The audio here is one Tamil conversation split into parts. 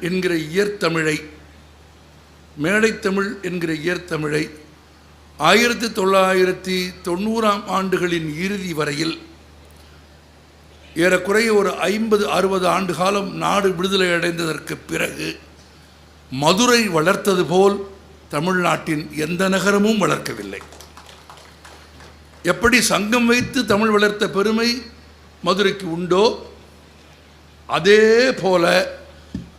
என்கிற இயற்தமிழை மேடைத்தமிழ் என்கிற இயற்தமிழை ஆயிரத்தி தொள்ளாயிரத்தி தொண்ணூறாம் ஆண்டுகளின் இறுதி வரையில் ஏறக்குறைய ஒரு ஐம்பது அறுபது ஆண்டு காலம் நாடு விடுதலை அடைந்ததற்கு பிறகு மதுரை வளர்த்தது போல் தமிழ்நாட்டின் எந்த நகரமும் வளர்க்கவில்லை. எப்படி சங்கம் வைத்து தமிழ் வளர்த்த பெருமை மதுரைக்கு உண்டோ? அதே போல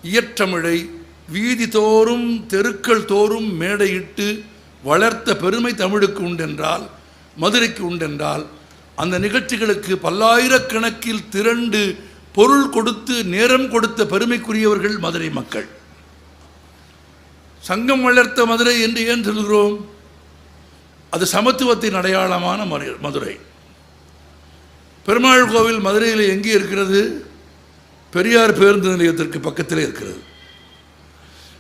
இயற்றமிழை வீதி தோறும் தெருக்கள் தோறும் மேடையிட்டு வளர்த்த பெருமை தமிழுக்கு உண்டென்றால் மதுரைக்கு உண்டென்றால் அந்த நிகழ்ச்சிகளுக்கு பல்லாயிரக்கணக்கில் திரண்டு பொருள் கொடுத்து நேரம் கொடுத்த பெருமைக்குரியவர்கள் மதுரை மக்கள். சங்கம் வளர்த்த மதுரை என்று ஏன் சொல்கிறோம்? அது சமத்துவத்தின் அடையாளமான மதுரை. பெருமாள் கோவில் மதுரையில் எங்கே இருக்கிறது? பெரியார் பேருந்து நிலையத்திற்கு பக்கத்தில் இருக்கிறது.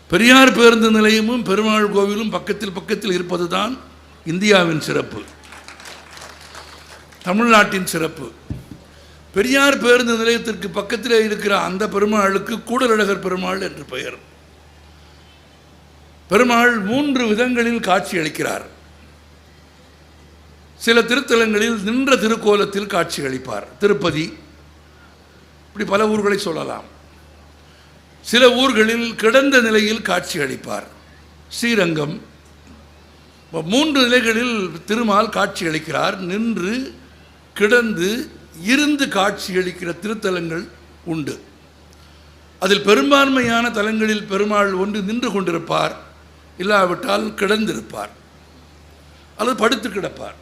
பெரியார் பேருந்து நிலையமும் பெருமாள் கோவிலும் பக்கத்தில் பக்கத்தில் இருப்பது தான் இந்தியாவின் சிறப்பு. தமிழ்நாட்டின் சிறப்பு. பெரியார் பேருந்து நிலையத்திற்கு பக்கத்தில் இருக்கிற அந்த பெருமாளுக்கு கூடலழகர் பெருமாள் என்று பெயர். பெருமாள் மூன்று விதங்களில் காட்சி அளிக்கிறார். சில திருத்தலங்களில் நின்ற திருக்கோலத்தில் காட்சி அளிப்பார். திருப்பதி இப்படி பல ஊர்களை சொல்லலாம். சில ஊர்களில் கிடந்த நிலையில் காட்சி அளிப்பார். ஸ்ரீரங்கம். மூன்று நிலைகளில் திருமால் காட்சி அளிக்கிறார். நின்று கிடந்து இருந்து காட்சி அளிக்கிற திருத்தலங்கள் உண்டு. அதில் பெரும்பான்மையான தலங்களில் பெருமாள் ஒன்று நின்று கொண்டிருப்பார். இல்லாவிட்டால் கிடந்திருப்பார். அல்லது படுத்து கிடப்பார்.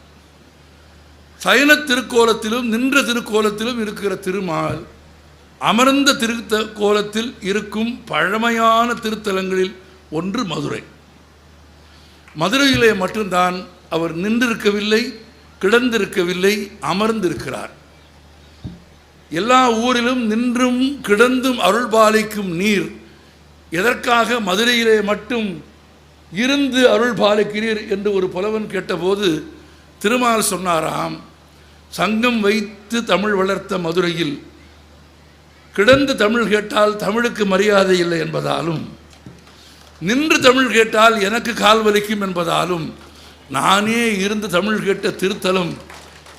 சயன திருக்கோலத்திலும் நின்ற திருக்கோலத்திலும் இருக்கிற திருமால் அமர்ந்த திருத்த கோலத்தில் இருக்கும் பழமையான திருத்தலங்களில் ஒன்று மதுரை. மதுரையிலே மட்டும்தான் அவர் நின்றிருக்கவில்லை கிடந்திருக்கவில்லை அமர்ந்திருக்கிறார். எல்லா ஊரிலும் நின்றும் கிடந்தும் அருள்பாலிக்கும் நீர் எதற்காக மதுரையிலே மட்டும் இருந்து அருள் பாலிக்கிறீர் என்று ஒரு புலவன் கேட்டபோது திருமால் சொன்னாராம் சங்கம் வைத்து தமிழ் வளர்த்த மதுரையில் கிடந்து தமிழ் கேட்டால் தமிழுக்கு மரியாதை இல்லை என்பதாலும் நின்று தமிழ் கேட்டால் எனக்கு கால் வலிக்கும் என்பதாலும் நானே இருந்து தமிழ் கேட்ட திருத்தலம்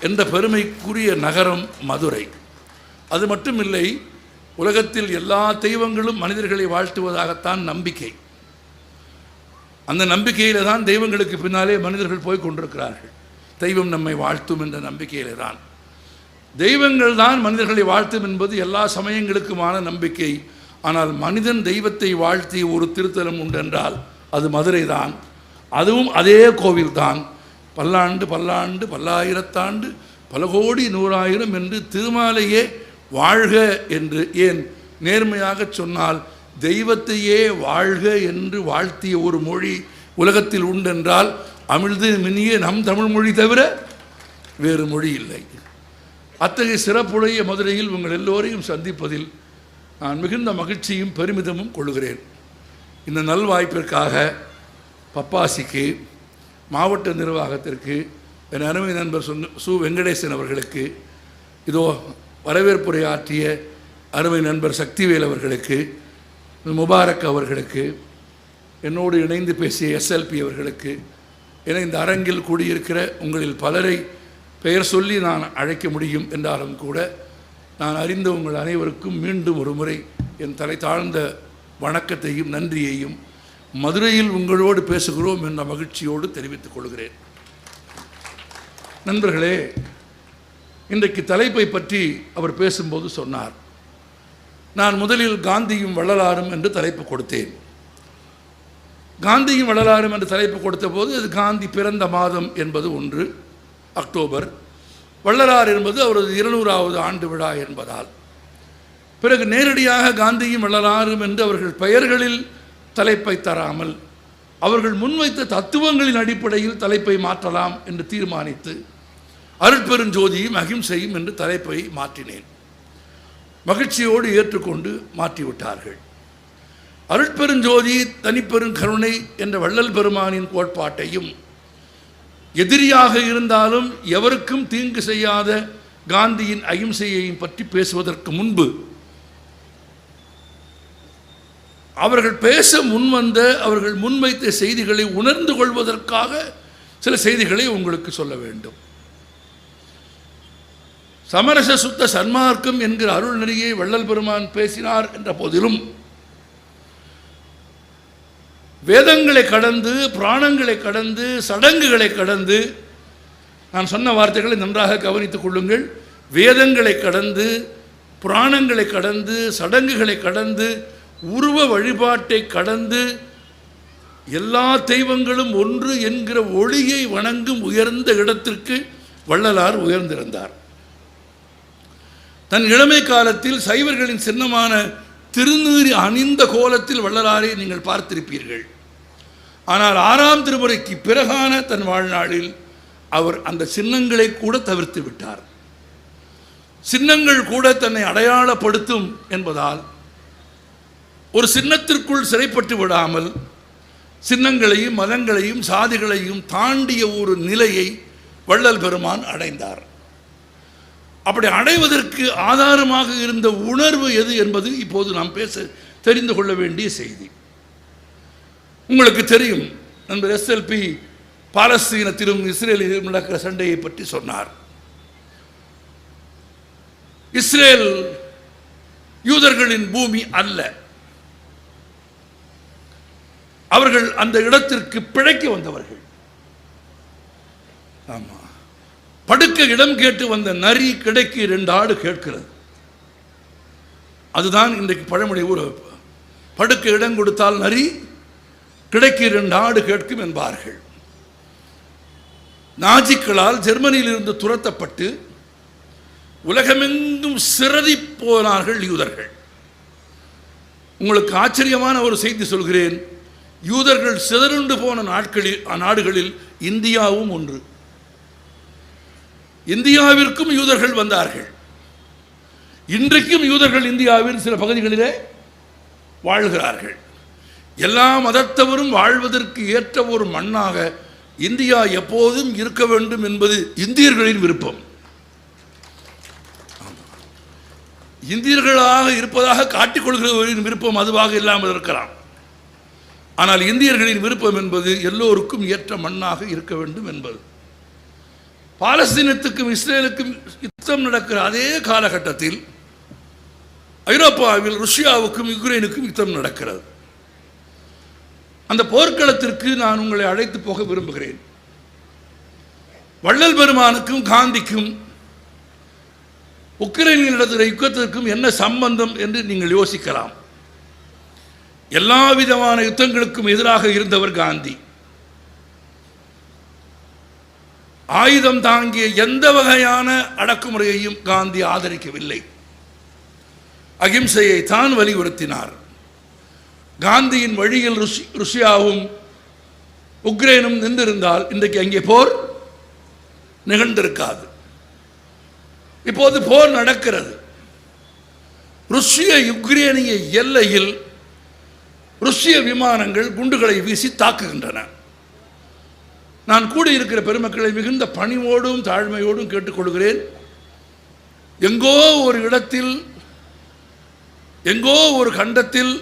என்ற பெருமைக்குரிய நகரம் மதுரை. அது மட்டுமில்லை உலகத்தில் எல்லா தெய்வங்களும் மனிதர்களை வாழ்த்துவதாகத்தான் நம்பிக்கை. அந்த நம்பிக்கையில தான் தெய்வங்களுக்கு பின்னாலே மனிதர்கள் போய் கொண்டிருக்கிறார்கள். தெய்வம் நம்மை வாழ்த்தும் என்ற நம்பிக்கையிலே தான் தெய்வங்கள் தான் மனிதர்களை வாழ்த்தும் என்பது எல்லா சமயங்களுக்குமான நம்பிக்கை. ஆனால் மனிதன் தெய்வத்தை வாழ்த்திய ஒரு திருத்தலம் உண்டென்றால் அது மதுரை தான் அதுவும் அதே கோவில்தான். பல்லாண்டு பல்லாண்டு பல்லாயிரத்தாண்டு பல கோடி நூறாயிரம் என்று திருமாலையே வாழ்க என்று ஏன் நேர்மையாக சொன்னால் தெய்வத்தையே வாழ்க என்று வாழ்த்திய ஒரு மொழி உலகத்தில் உண்டென்றால் அமிழ்து மினிய நம் தமிழ் மொழி தவிர வேறு மொழி இல்லை. அத்தகைய சிறப்புடைய மதுரையில் உங்கள் எல்லோரையும் சந்திப்பதில் நான் மிகுந்த மகிழ்ச்சியும் பெருமிதமும் கொள்கிறேன். இந்த நல்வாய்ப்பிற்காக பப்பாசிக்கு மாவட்ட நிர்வாகத்திற்கு என் அருமை நண்பர் சொன்ன சு வெங்கடேசன் அவர்களுக்கு இதோ வரவேற்புரை ஆற்றிய அருமை நண்பர் சக்திவேல் அவர்களுக்கு முபாரக் அவர்களுக்கு என்னோடு இணைந்து பேசிய எஸ்எல்பி அவர்களுக்கு என இந்த அரங்கில் கூடியிருக்கிற உங்களில் பலரை பெயர் சொல்லி நான் அழைக்க முடியும் என்றாலும் கூட நான் அறிந்த உங்கள் அனைவருக்கும் மீண்டும் ஒரு முறை என் தலை தாழ்ந்த வணக்கத்தையும் நன்றியையும் மதுரையில் உங்களோடு பேசுகிறோம் என்ற மகிழ்ச்சியோடு தெரிவித்துக் கொள்கிறேன். நண்பர்களே இன்றைக்கு தலைப்பை பற்றி அவர் பேசும்போது சொன்னார் நான் முதலில் காந்தியும் வள்ளலாரும் என்று தலைப்பு கொடுத்தேன். காந்தியும் வள்ளலாரும் என்று தலைப்பு கொடுத்த போது அது காந்தி பிறந்த மாதம் என்பது ஒன்று. அக்டோபர். வள்ளலார் என்பது அவரது இருநூறாவது ஆண்டு விழா என்பதால். பிறகு நேரடியாக காந்தியும் வள்ளலாரும் என்று அவர்கள் பெயர்களில் தலைப்பை தராமல் அவர்கள் முன்வைத்த தத்துவங்களின் அடிப்படையில் தலைப்பை மாற்றலாம் என்று தீர்மானித்து அருட்பெருஞ்சோதியும் அகிம்சையும் என்று தலைப்பை மாற்றினேன். மகிழ்ச்சியோடு ஏற்றுக்கொண்டு மாற்றிவிட்டார்கள். அருட்பெருஞ்சோதி தனிப்பெருங்கருணை என்ற வள்ளல் பெருமானின் கோட்பாட்டையும் எதிரியாக இருந்தாலும் எவருக்கும் தீங்கு செய்யாத காந்தியின் அகிம்சையையும் பற்றி பேசுவதற்கு முன்பு அவர்கள் பேச முன்வந்த அவர்கள் முன்வைத்த செய்திகளை உணர்ந்து கொள்வதற்காக சில செய்திகளை உங்களுக்கு சொல்ல வேண்டும். சமரச சுத்த சன்மார்க்கம் என்கிற அருள் நெறியை வள்ளல் பெருமான் பேசினார் என்ற போதிலும் வேதங்களை கடந்து புராணங்களை கடந்து சடங்குகளை கடந்து நான் சொன்ன வார்த்தைகளை நன்றாக கவனித்துக் கொள்ளுங்கள். வேதங்களை கடந்து புராணங்களை கடந்து சடங்குகளை கடந்து உருவ வழிபாட்டை கடந்து எல்லா தெய்வங்களும் ஒன்று என்கிற ஒளியை வணங்கும் உயர்ந்த இடத்திற்கு வள்ளலார் உயர்ந்திருந்தார். தன் இளமை காலத்தில் சைவர்களின் சின்னமான திருநீறி அணிந்த கோலத்தில் வள்ளலாரை நீங்கள் பார்த்திருப்பீர்கள். ஆனால் ஆறாம் திருமுறைக்கு பிறகான தன் வாழ்நாளில் அவர் அந்த சின்னங்களை கூட தவிர்த்து விட்டார். சின்னங்கள் கூட தன்னை அடையாளப்படுத்தும் என்பதால் ஒரு சின்னத்திற்குள் சிறைப்பட்டு விடாமல் சின்னங்களையும் மதங்களையும் சாதிகளையும் தாண்டிய ஒரு நிலையை வள்ளல் பெருமான் அடைந்தார். அப்படி அடைவதற்கு ஆதாரமாக இருந்த உணர்வு எது என்பது இப்போது நாம் பேச தெரிந்து கொள்ள வேண்டிய செய்தி. உங்களுக்கு தெரியும். நண்பர் எஸ்எல்பி பாலஸ்தீனத்திலும் இஸ்ரேலிலும் நடக்கிற சண்டையை பற்றி சொன்னார். இஸ்ரேல் யூதர்களின் பூமி அல்ல. அவர்கள் அந்த இடத்திற்கு பிழைக்க வந்தவர்கள். ஆமா. படுக்க இடம் கேட்டு வந்த நரி கிடைக்கு இரண்டு ஆடு கேட்கிறது. அதுதான் இன்றைக்கு பழமொழி ஊற படுக்க இடம் கொடுத்தால் நரி கிடைக்க இரண்டு ஆடு கேட்கும் என்பார்கள். நாஜிக்களால் ஜெர்மனியிலிருந்து துரத்தப்பட்டு உலகமெங்கும் சிறதி போனார்கள் யூதர்கள். உங்களுக்கு ஆச்சரியமான ஒரு செய்தி சொல்கிறேன். யூதர்கள் சிதறுண்டு போன நாட்களில் நாடுகளில் இந்தியாவும் ஒன்று. இந்தியாவிற்கும் யூதர்கள் வந்தார்கள். இன்றைக்கும் யூதர்கள் இந்தியாவில் சில பகுதிகளிலே வாழ்கிறார்கள். எல்லா மதத்தவரும் வாழ்வதற்கு ஏற்ற ஒரு மண்ணாக இந்தியா எப்போதும் இருக்க வேண்டும் என்பது இந்தியர்களின் விருப்பம். இந்தியர்களாக இருப்பதாக காட்டிக்கொள்கிறவர்களின் விருப்பம் அதுவாக இல்லாமல் இருக்கலாம். ஆனால் இந்தியர்களின் விருப்பம் என்பது எல்லோருக்கும் ஏற்ற மண்ணாக இருக்க வேண்டும் என்பது. பாலஸ்தீனத்துக்கும் இஸ்ரேலுக்கும் யுத்தம் நடக்கிற அதே காலகட்டத்தில் ஐரோப்பாவில் ருஷ்யாவுக்கும் யுக்ரைனுக்கும் யுத்தம் நடக்கிறது. அந்த போர்க்களத்திற்கு நான் உங்களை அழைத்து போக விரும்புகிறேன். வள்ளல் பெருமானுக்கும் காந்திக்கும் உக்ரைனில் நடத்துகிற யுத்தத்திற்கும் என்ன சம்பந்தம் என்று நீங்கள் யோசிக்கலாம். எல்லா விதமான யுத்தங்களுக்கும் எதிராக இருந்தவர் காந்தி. ஆயுதம் தாங்கிய எந்த வகையான அடக்குமுறையையும் காந்தி ஆதரிக்கவில்லை. அகிம்சையை தான் வலியுறுத்தினார். காந்தியின் வழியில் ருஷி ருஷ்யாவும் உக்ரைனும் நின்றிருந்தால் இன்றைக்கு அங்கே போர் நிகழ்ந்திருக்காது. இப்போது போர் நடக்கிறது. ருஷ்ய யுக்ரேனிய எல்லையில் ருஷ்ய விமானங்கள் குண்டுகளை வீசி தாக்குகின்றன. நான் கூடியிருக்கிற பெருமக்களை மிகுந்த பணிவோடும் தாழ்மையோடும் கேட்டுக்கொள்கிறேன். எங்கோ ஒரு இடத்தில் எங்கோ ஒரு கண்டத்தில்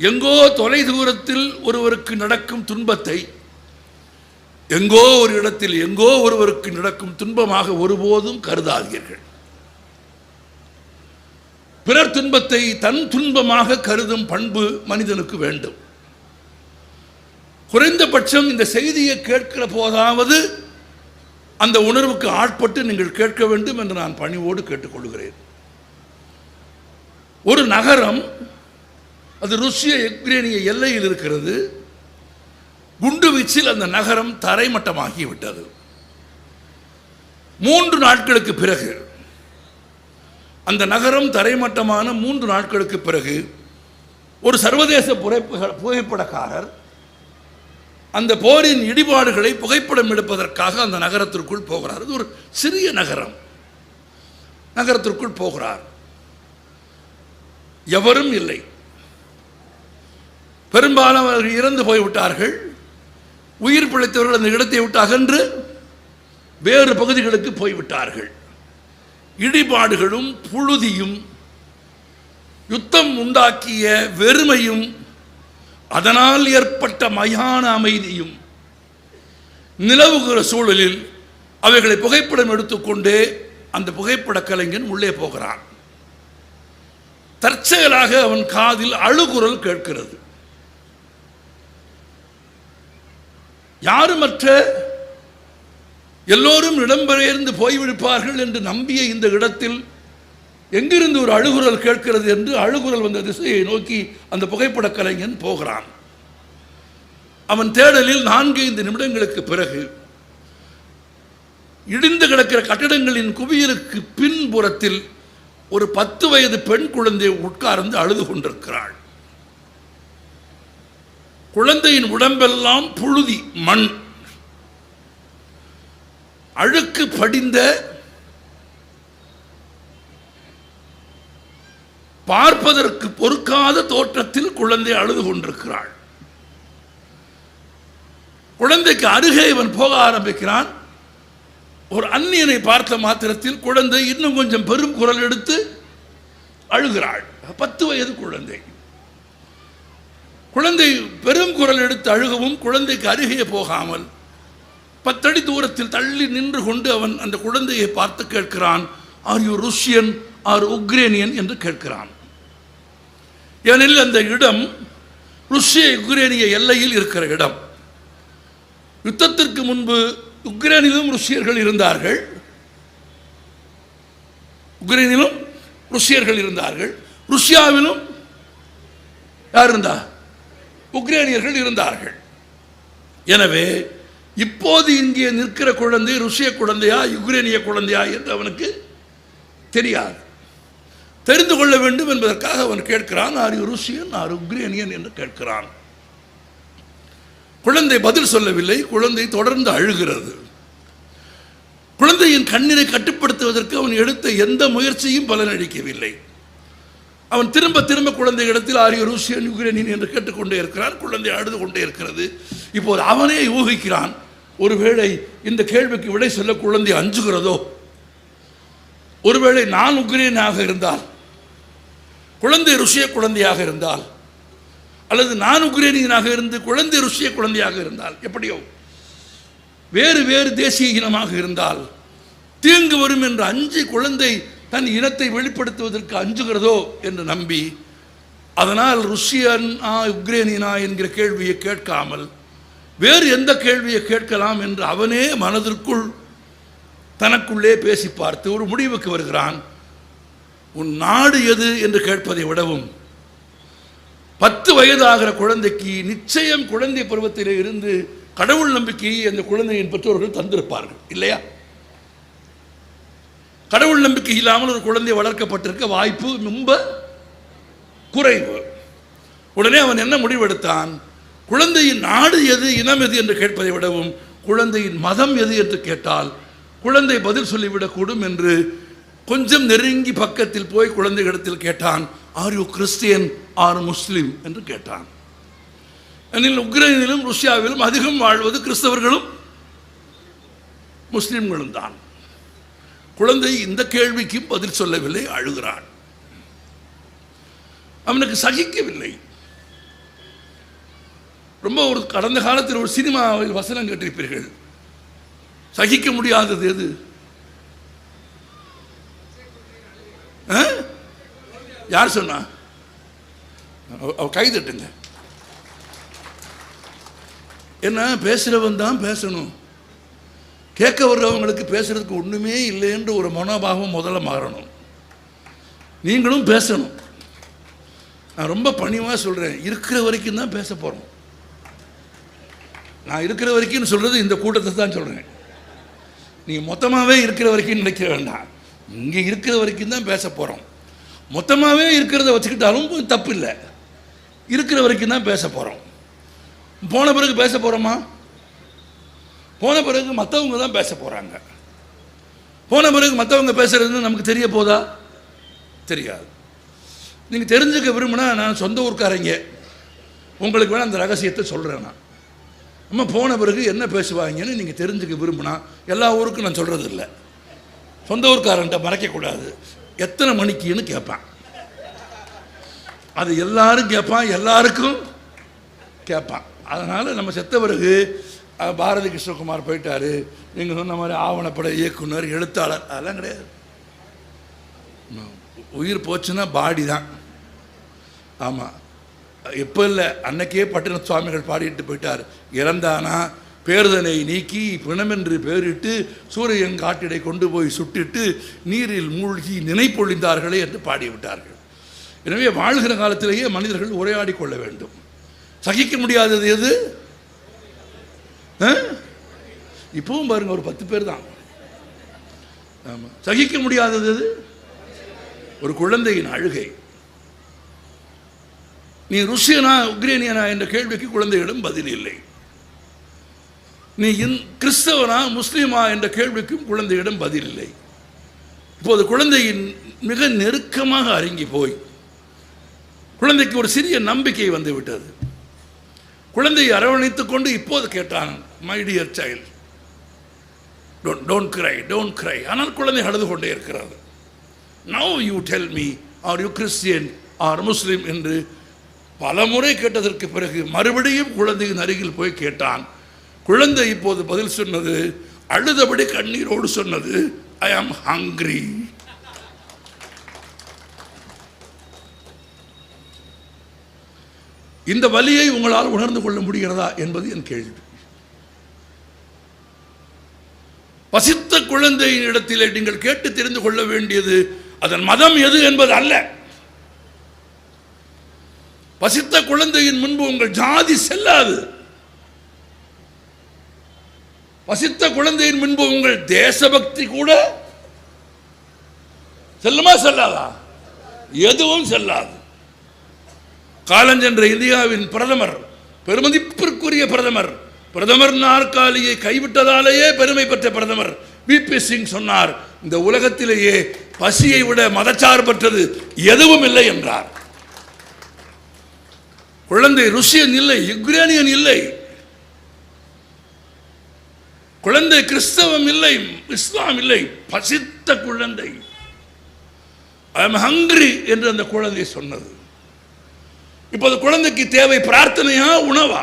எங்கோ தொலை தூரத்தில் ஒருவருக்கு நடக்கும் துன்பத்தை எங்கோ ஒரு இடத்தில் எங்கோ ஒருவருக்கு நடக்கும் துன்பமாக ஒருபோதும் கருதாதீர்கள். பிறர் துன்பத்தை தன் துன்பமாக கருதும் பண்பு மனிதனுக்கு வேண்டும். குறைந்தபட்சம் இந்த செய்தியை கேட்கிற போதாவது அந்த உணர்வுக்கு ஆட்பட்டு நீங்கள் கேட்க வேண்டும் என்று நான் பணிவோடு கேட்டுக்கொள்கிறேன். ஒரு நகரம் அது ருஷ்ய யுக்ரேனிய எல்லையில் இருக்கிறது. குண்டு வீச்சில் அந்த நகரம் தரைமட்டமாகிவிட்டது. மூன்று நாட்களுக்கு பிறகு அந்த நகரம் தரைமட்டமான மூன்று நாட்களுக்கு பிறகு ஒரு சர்வதேச புகைப்புகள் புகைப்படக்காரர் அந்த போரின் இடிபாடுகளை புகைப்படம் எடுப்பதற்காக அந்த நகரத்திற்குள் போகிறார். இது ஒரு சிறிய நகரம். நகரத்திற்குள் போகிறார். எவரும் இல்லை. பெரும்பாலும் அவர்கள் இறந்து போய்விட்டார்கள். உயிர் பிழைத்தவர்கள் அந்த இடத்தை விட்டு அகன்று வேறு பகுதிகளுக்கு போய்விட்டார்கள். இடிபாடுகளும் புழுதியும் யுத்தம் உண்டாக்கிய வெறுமையும் அதனால் ஏற்பட்ட மயான அமைதியும் நிலவுகிற சூழலில் அவைகளை புகைப்படம் எடுத்துக்கொண்டே அந்த புகைப்பட கலைஞன் உள்ளே போகிறான். தற்செயலாக அவன் காதில் அழுகுரல் கேட்கிறது. யாருமற்ற எல்லோரும் இடம்பெயர்ந்து போய்விடுப்பார்கள் என்று நம்பிய இந்த இடத்தில் எங்கிருந்து ஒரு அழுகுரல் கேட்கிறது என்று அழுகுரல் வந்த திசையை நோக்கி அந்த புகைப்பட கலைஞன் போகிறான். அவன் தேடலில் நான்கு ஐந்து நிமிடங்களுக்கு பிறகு இடிந்து கிடக்கிற கட்டடங்களின் குவியலுக்கு பின்புறத்தில் ஒரு பத்து வயது பெண் குழந்தை உட்கார்ந்து அழுது கொண்டிருக்கிறாள். குழந்தையின் உடம்பெல்லாம் புழுதி மண். அழுக்கு படிந்த பார்ப்பதற்கு பொறுக்காத தோற்றத்தில் குழந்தை அழுது கொண்டிருக்கிறாள். குழந்தைக்கு அருகே இவன் போக ஆரம்பிக்கிறான். ஒரு அந்நியனை பார்த்த மாத்திரத்தில் குழந்தை இன்னும் கொஞ்சம் பெரும் குரல் எடுத்து அழுகிறாள். பத்து வயது குழந்தை. குழந்தை பெரும் குரல் எடுத்து அழுகவும் குழந்தைக்கு அருகே போகாமல் பத்தடி தூரத்தில் தள்ளி நின்று கொண்டு அவன் அந்த குழந்தையை பார்த்து கேட்கிறான் are you Russian or Ukrainian என்று கேட்கிறான். ஏனெனில் அந்த இடம் ருஷ்ய உக்ரேனிய எல்லையில் இருக்கிற இடம். யுத்தத்திற்கு முன்பு உக்ரைனிலும் ருஷ்யர்கள் இருந்தார்கள். உக்ரைனிலும் ருஷ்யர்கள் இருந்தார்கள். ருஷ்யாவிலும் யார் இருந்தா உக்ரைனியர்கள் இருந்தார்கள். எனவே இப்போது இங்கே நிற்கிற குழந்தை ருஷ்ய குழந்தையா யுக்ரேனிய குழந்தையா என்று அவனுக்கு தெரியாது. தெரிந்து கொள்ள வேண்டும் என்பதற்காக அவன் கேட்கிறான் ஆர் ருசியன் ஆர் உக்ரேனியன்? என்று கேட்கிறான். குழந்தை பதில் சொல்லவில்லை குழந்தை தொடர்ந்து அழுகிறது. குழந்தையின் கண்ணீரை கட்டுப்படுத்துவதற்கு அவன் எடுத்த எந்த முயற்சியும் பலனளிக்கவில்லை. அவன் திரும்ப திரும்ப குழந்தை இடத்தில் ஆரிய ரூசியன் யுக்ரைனியன் என்று கேட்டுக்கொண்டே இருக்கிறான். குழந்தை அழுது கொண்டே இருக்கிறது. இப்போது அவனே யூகிக்கிறான் ஒருவேளை இந்த கேள்விக்கு விடை சொல்ல குழந்தை அஞ்சுகிறதோ? ஒருவேளை நான் உக்ரைனாக இருந்தால் குழந்தை ருஷிய குழந்தையாக இருந்தால் அல்லது நான் உக்ரைனியனாக இருந்து குழந்தை ருஷிய குழந்தையாக இருந்தால் எப்படியோ? வேறு வேறு தேசிய இனமாக இருந்தால் தீங்கு வரும் என்று அஞ்சு குழந்தை தன் இனத்தை வெளிப்படுத்துவதற்கு அஞ்சுகிறதோ என்று நம்பி அதனால் ருஷ்யன் ஆ என்கிற கேள்வியை கேட்காமல் வேறு எந்த கேள்வியை கேட்கலாம் என்று அவனே மனதிற்குள் தனக்குள்ளே பேசி பார்த்து ஒரு முடிவுக்கு வருகிறான். உன் நாடு எது என்று கேட்பதை விடவும் பத்து வயதாகிற குழந்தைக்கு நிச்சயம் குழந்தை பருவத்திலே இருந்து கடவுள் நம்பிக்கையை அந்த குழந்தையின் பெற்றோர்கள் தந்திருப்பார்கள் இல்லையா? கடவுள் நம்பிக்கை இல்லாமல் ஒரு குழந்தை வளர்க்கப்பட்டிருக்க வாய்ப்பு ரொம்ப குறைவு. உடனே அவன் என்ன முடிவெடுத்தான்? குழந்தையின் நாடு எது இனம் எது என்று கேட்பதை விடவும் குழந்தையின் மதம் எது என்று கேட்டால் குழந்தை பதில் சொல்லிவிடக்கூடும் என்று கொஞ்சம் நெருங்கி பக்கத்தில் போய் குழந்தைகளிடத்தில் கேட்டான் are you Christian or Muslim என்று கேட்டான். எனில் உக்ரைனிலும் ருஷ்யாவிலும் அதிகம் வாழ்வது கிறிஸ்தவர்களும் முஸ்லீம்களும் தான் குழந்தை இந்த கேள்விக்கும் பதில் சொல்லவில்லை அழுகிறான் அவனுக்கு சகிக்கவில்லை. ரொம்ப ஒரு கடந்த காலத்தில் ஒரு சினிமாவில் வசனம் கேட்டிருப்பீர்கள். சகிக்க முடியாதது எது? ஆ? யார் சொன்னா? அவ- அவ கை தட்டுங்க. என்ன பேசுகிறவன் தான் பேசணும். கேட்க வர்றவங்களுக்கு பேசுறதுக்கு ஒன்றுமே இல்லைன்ற ஒரு மனோபாவம் முதல்ல மாறணும். நீங்களும் பேசணும். நான் ரொம்ப பணிவாக சொல்கிறேன் இருக்கிற வரைக்கும் தான் பேச போகிறோம் நான் இருக்கிற வரைக்கும் சொல்கிறது இந்த கூட்டத்தை தான் சொல்கிறேன் நீங்கள் மொத்தமாகவே இருக்கிற வரைக்கும் நினைக்க வேண்டாம். இங்கே இருக்கிற வரைக்கும் தான் பேச போகிறோம் மொத்தமாகவே இருக்கிறத வச்சுக்கிட்டாலும் தப்பு இல்லை. இருக்கிற வரைக்கும் தான் பேச போகிறோம் போன பிறகு பேச போகிறோமா போன பிறகு மற்றவங்க தான் பேச போகிறாங்க போன பிறகு மற்றவங்க பேசுறது நமக்கு தெரிய போதா? தெரியாது. நீங்கள் தெரிஞ்சுக்க விரும்பினா நான் சொந்த ஊர்க்காரங்க. உங்களுக்கு வேணால் அந்த ரகசியத்தை சொல்கிறேன் நான். நம்ம போன பிறகு என்ன பேசுவாங்கன்னு நீங்கள் தெரிஞ்சுக்க விரும்புனா எல்லா ஊருக்கும் நான் சொல்கிறது இல்லை சொந்த ஊர்க்காரன்ட்ட மறைக்கக்கூடாது. எத்தனை மணிக்குன்னு கேட்பேன். அது எல்லாரும் கேட்பான் எல்லாருக்கும் கேட்பான். அதனால் நம்ம செத்த பிறகு பாரதி கிருஷ்ணகுமார் போயிட்டாரு. நீங்கள் சொன்ன மாதிரி ஆவணப்பட இயக்குனர் எழுத்தாளர் அதெல்லாம் கிடையாது. உயிர் போச்சுன்னா பாடி தான். ஆமாம் எப்போ இல்லை அன்னைக்கே பட்டின சுவாமிகள் பாடிட்டு போயிட்டார். இறந்தானா பேர்தனை நீக்கி பிணமென்று பேரிட்டு சூரியன் காட்டிடை கொண்டு போய் சுட்டிட்டு நீரில் மூழ்கி நினைப்பொழிந்தார்களே என்று பாடிவிட்டார்கள். எனவே வாழ்கிற காலத்திலேயே மனிதர்கள் உரையாடி கொள்ள வேண்டும். சகிக்க முடியாதது எது? இப்பவும் பாருங்க ஒரு பத்து பேர் தான். ஆமாம் சகிக்க முடியாதது ஒரு குழந்தையின் அழுகை. நீ ருஷியனா உக்ரேனியனா என்ற கேள்விக்கு குழந்தையிடம் பதில் இல்லை. நீ இந் கிறிஸ்தவனா முஸ்லீமா என்ற கேள்விக்கும் குழந்தையிடம் பதில் இல்லை. இப்போது குழந்தையின் மிக நெருக்கமாக அருங்கி போய் குழந்தைக்கு ஒரு சிறிய நம்பிக்கை வந்துவிட்டது குழந்தையை அரவணைத்துக் கொண்டு இப்போது கேட்டான் my dear child don't don't cry don't cry ஆனால் குழந்தை அழுது கொண்டே இருக்கிறது now you tell me are you Christian or Muslim என்று பல முறை கேட்டதற்கு பிறகு மறுபடியும் குழந்தையின் அருகில் போய் கேட்டான். குழந்தை இப்போது பதில் சொன்னது அழுதபடி கண்ணீரோடு சொன்னது ஐ ஆம் ஹங்க்ரி இந்த வலியை உங்களால் உணர்ந்து கொள்ள முடிகிறதா என்பது என் கேள்வி. பசித்த குழந்தையின் இடத்திலே நீங்கள் கேட்டு தெரிந்து கொள்ள வேண்டியது அதன் மதம் எது என்பது அல்ல. பசித்த குழந்தையின் முன்பு உங்கள் ஜாதி செல்லாது. பசித்த குழந்தையின் முன்பு உங்கள் தேசபக்தி கூட செல்லுமா செல்லாதா? எதுவும் செல்லாது. காலஞ்சென்ற இந்தியாவின் பிரதமர் பெருமதிப்பிற்குரிய பிரதமர் பிரதமர் நாற்காலியை கைவிட்டதாலேயே பெருமை பெற்ற பிரதமர் விபி சிங் சொன்னார் இந்த உலகத்திலேயே பசியை விட மதச்சார்பற்றது எதுவும் இல்லை என்றார். குழந்தை ருஷியன் இல்லை யுக்ரேனியன் இல்லை. குழந்தை கிறிஸ்தவம் இல்லை இஸ்லாம் இல்லை பசித்த குழந்தை. ஐ எம் ஹங்கிரி என்று அந்த குழந்தை சொன்னது. இப்போது குழந்தைக்கு தேவை பிரார்த்தனையா உணவா?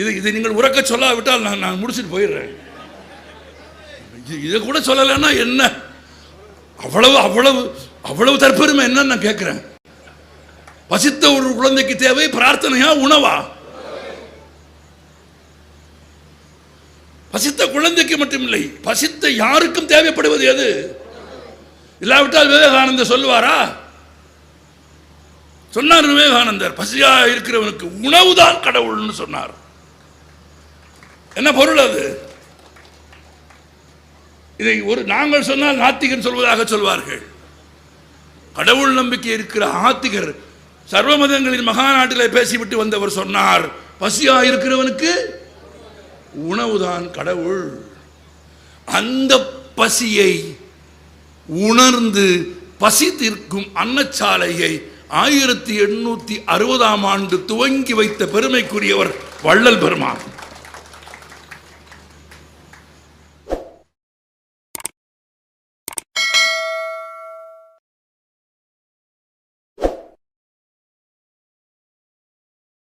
இது இதை நீங்கள் உறக்க சொல்லாவிட்டால் நான் நான் முடிச்சுட்டு போயிடுறேன். இதை கூட சொல்லலைன்னா என்ன? அவ்வளவு அவ்வளவு அவ்வளவு தற்பெருமை என்னன்னு நான் கேட்குறேன். பசித்த ஒரு குழந்தைக்கு தேவை பிரார்த்தனையா உணவா? பசித்த குழந்தைக்கு மட்டும் இல்லை பசித்த யாருக்கும் தேவைப்படுவது எது? இல்லாவிட்டால் விவேகானந்தர் சொல்லுவாரா? சொன்னார் விவேகானந்தர் பசியா இருக்கிறவனுக்கு உணவுதான் கடவுள்னு சொன்னார். என்ன பொருள் அது? இதை ஒரு நாங்கள் சொன்னால் நாத்திகன் சொல்வதாக சொல்வார்கள். கடவுள் நம்பிக்கை இருக்கிற ஆத்திகர் சர்வ மதங்களின் மகாநாட்டில் பேசிவிட்டு வந்தவர் சொன்னார் பசியா இருக்கிறவனுக்கு உணவுதான் கடவுள். அந்த பசியை உணர்ந்து பசி தீர்க்கும் அன்னச்சாலையை ஆயிரத்தி எண்ணூற்றி அறுபதாம் ஆண்டு துவங்கி வைத்த பெருமைக்குரியவர் வள்ளல் பெருமான்.